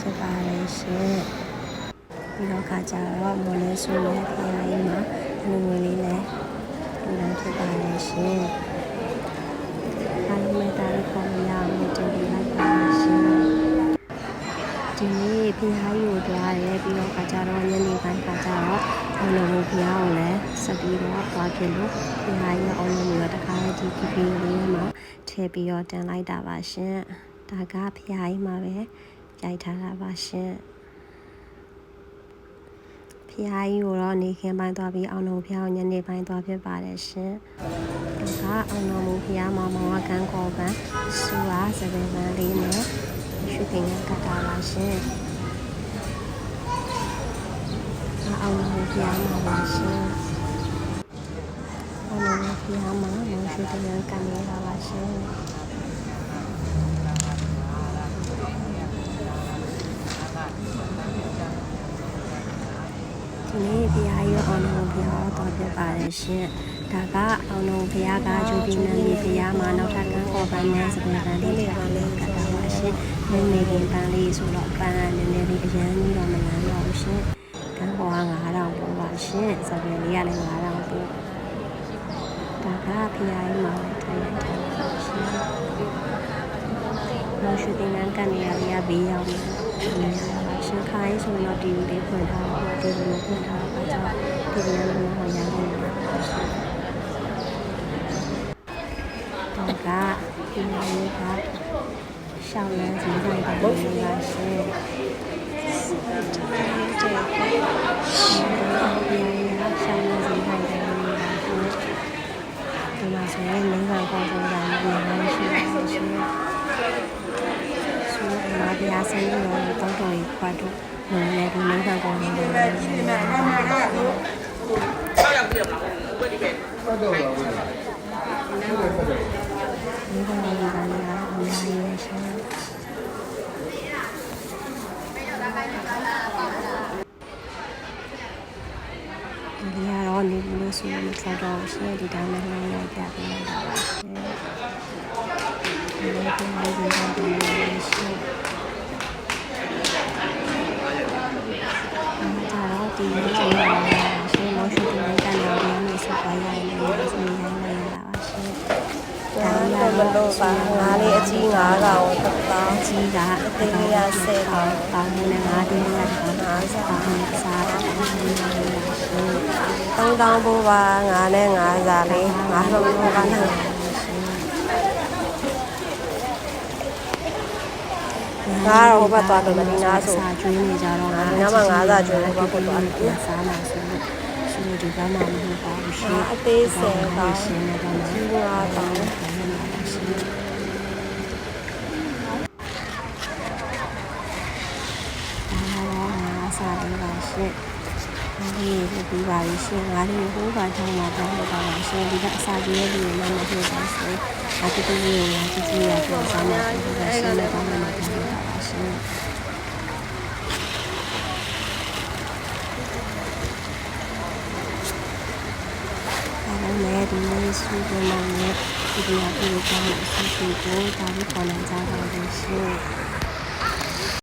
ဖြစ်ပါတယ်ရှင်ပြီးတော့ခါကြတော့မော်လေးဆူရဲ့ဖရာကြီးမှာအလူငွေလေးလည်းလူတော်ဖြစ်ပါတယ်ရှင်အားလုံးမဲ့တာရခေါ်ရအောင်တင်ပြလိုက်ပါရှင်ဒီနေ့ဖရာကြီးကိုတွားတယ်ပြီးတော့ခါကြတော့ညနေပိုင်းခါကြတော့အောင်လုံးဖရာကိုလည်းဆက်ပြီးတော့တွားခဲ့လို့ဖရာကြီးအောင်လုံးမျိုးတခါလေးဒီကီကီလေးမှာထည့်ပြီးတော့တန်လိုက်တာပါရှင်ဒါကဖရာကြီးမှာပဲ ရိုက်ထားတာပါရှင်ဖရာကြီးကိုတော့နေခင်းပိုင်းသွားပြီးအောင်လုံးဖရာကိုညနေပိုင်းသွားဖြစ်ပါတယ်ရှင်ဒါကအောင်လုံးမူဖရာမှာမောင်ကန်းကောပန်စူအားစပယ်ပန်းလေးနဲ့ရွှေကင်းကတ်တာပါရှင်အောင်လုံးဖရာမှာပါရှင်အောင်လုံးဖရာမှာမောင်ရွှေကင်းကတ်နေတာပါရှင် ဒီနေ့ဘု ရားရောအောင်လုံးဘုရားတော်ပြပါတယ်ရှင်။ဒါကအောင်လုံးဘုရားကဂျူဒီနန်ဒီဘုရားမှာနောက်ထပ်ကန်းခေါ်ပန်းနဲ့စပယ်ပန်းလေးလေးပါလေးကတာပါရှင်။နည်းနည်းလေးပန်းလေးဆိုတော့ပန်းကနည်းနည်းလေးအရန်ကြီးတော့မလန်းတော့ဘူးရှင်။ကန်းခေါ်က9000ပို့ပါရှင်။စပယ်လေးကလည်း9000ပို့။ဒါကဘုရားကြီးမှာထိုင်လိုက်တာပါရှင်။နောက်ရှိတဲ့နန်းကနေရလေးကဘေးရောက်နေတယ်။ရှင်ခိုင်းဆိုတော့ဒီလေးဖွင့်ထားတော့ဒီလိုဖွင့်ထား တော့ကြောင့်ဒီလိုမျိုးဟောရနေတယ်။တော့ကဒီလိုကရှောင်းလန်းစီဆိုင်တယ်လို့ပါရှင်။ကျေကျေဒီလိုရှောင်းလန်းစီဆိုင်တယ်လို့ပါ ဒီနေ့ကတော့နေလို့ဆိုရင်ဆောက်တော့ရှိရဒီတိုင်းနဲ့လုံးလိုက်ပြပေးနေတာပါဒီနေ့ဒီနေ့ဒီနေ့ရှိဒါတော့ဒီနေ့ကျွန်တော်ရှိလို့ရှိတဲ့ကတော့ဒီနေ့ဆက်ပါလိုက်လို့ဆိုနေတာပါရှင်ဒါတော့မလို့ပါငါးလေးအကြီးငါးကောင်တစ်ပေါင်းကြီးကအသေးလေးရဆယ်ကောင်ပေါင်းနေငါးသေးရတာငါးစားပါငါးစားပါ 3တောင်းဖို့ပါ9နဲ့9စာလေး9လုံးဖို့ပါနဲ့ငါတော့ဘာသွားတော့မင်းသားဆိုစာကျွေးနေကြတော့ငါငါမှငါးစာကျွေးတော့ဘာသွားလဲစားမှာဆိုလို့ရှိလို့ဒီကမှမဟုတ်ပါဘူးရှင်အသေးစင်ပါရှင်တော့ဒီကွာတော့ငါးစာလေးပါရှင် လေးကိုပြီးပါပြီရှင်ငါလေးကိုဟိုးပါထောင်းမှာတောင်းလို့ပါပါရှင်ဒီကအစာကြီးရဲ့လူတွေမှမဟုတ်ပါရှင်အတူတူလေးကိုငါကြည့်ကြည့်ရပြန်စားမှာဒီကရှင်နဲ့တောင်းလို့တောင်းလို့ပါပါရှင်အားလုံးလည်းဒီနေ့ဆုပြန်လာရဲ့ဒီလိုအပြုလုပ်ကြမှုအစီအစဉ်ကိုဒါလေးပေါ်လာကြပါလို့ရှင်